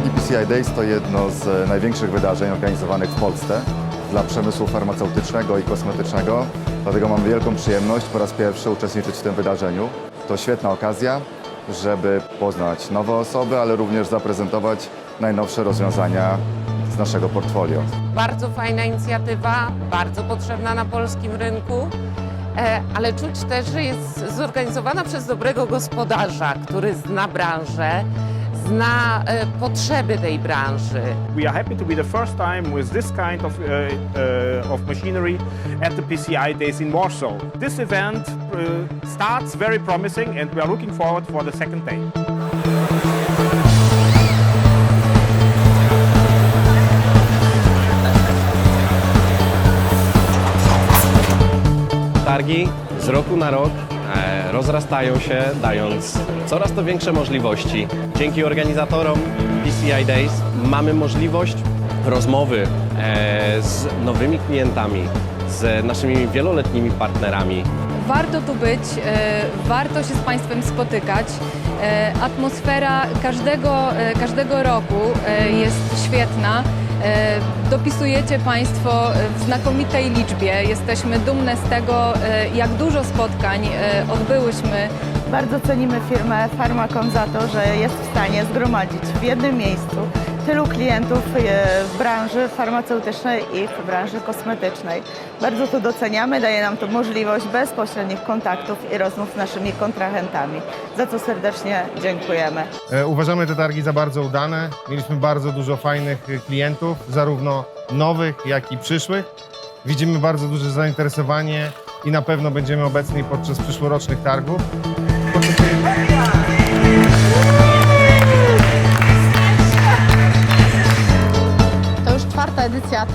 PCI Days to jedno z e, największych wydarzeń organizowanych w Polsce dla przemysłu farmaceutycznego i kosmetycznego. Dlatego mam wielką przyjemność po raz pierwszy uczestniczyć w tym wydarzeniu. To świetna okazja, żeby poznać nowe osoby, ale również zaprezentować najnowsze rozwiązania z naszego portfolio. Bardzo fajna inicjatywa, bardzo potrzebna na polskim rynku, e, ale czuć też, że jest zorganizowana przez dobrego gospodarza, który zna branżę, zna e, potrzeby tej branży. We are happy to be the first time with this kind of, uh, uh, of machinery at the PCI Days in Warsaw. This event uh, starts very promising and we are looking forward for the second day. Targi z roku na rok e, rozrastają się, dając coraz to większe możliwości. Dzięki organizatorom PCI Days mamy możliwość rozmowy e, z nowymi klientami, z naszymi wieloletnimi partnerami. Warto tu być, e, warto się z Państwem spotykać. Atmosfera każdego, każdego roku jest świetna. E, Dopisujecie Państwo w znakomitej liczbie. Jesteśmy dumne z tego, e, jak dużo spotkań e, odbyłyśmy. Bardzo cenimy firmę Farmacom za to, że jest w stanie zgromadzić w jednym miejscu tylu klientów e, w branży farmaceutycznej i w branży kosmetycznej. Bardzo to doceniamy, daje nam to możliwość bezpośrednich kontaktów i rozmów z naszymi kontrahentami, za co serdecznie dziękujemy. E, Uważamy te targi za bardzo udane. Mieliśmy bardzo dużo fajnych e, klientów, zarówno nowych, jak i przyszłych. Widzimy bardzo duże zainteresowanie i na pewno będziemy obecni podczas przyszłorocznych targów.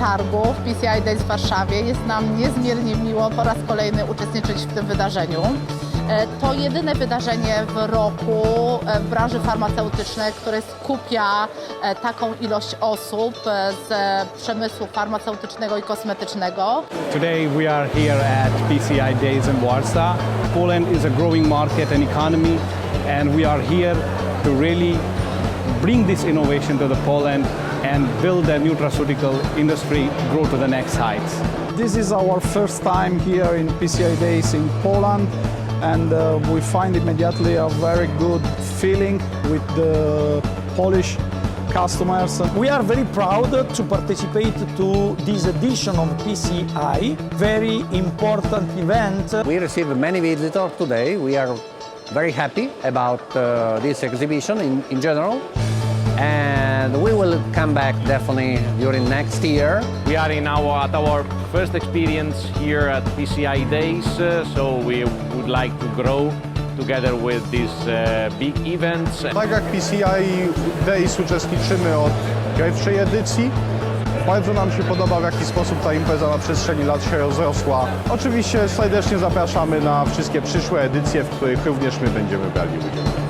Targów PCI Days w Warszawie. Jest nam niezmiernie miło po raz kolejny uczestniczyć w tym wydarzeniu. E, To jedyne wydarzenie w roku e, w branży farmaceutycznej, które skupia e, taką ilość osób z przemysłu farmaceutycznego i kosmetycznego. Today we are here at PCI Days in Warsaw. Poland is a growing market and economy, and we are here to really bring this innovation to the Poland and build the nutraceutical industry grow to the next heights. This is our first time here in PCI Days in Poland, and uh, we find immediately a very good feeling with the Polish customers. We are very proud to participate to this edition of PCI, very important event. We received many visitors today. We are very happy about uh, this exhibition in, in general. And we will come back definitely during next year. We are in our, at our first experience here at PCI Days, uh, so we would like to grow together with these uh, big events. Tak jak PCI Days uczestniczymy od pierwszej edycji. Bardzo nam się podoba, w jaki sposób ta impreza na przestrzeni lat się rozrosła. Oczywiście serdecznie zapraszamy na wszystkie przyszłe edycje, w których również my będziemy brali udział.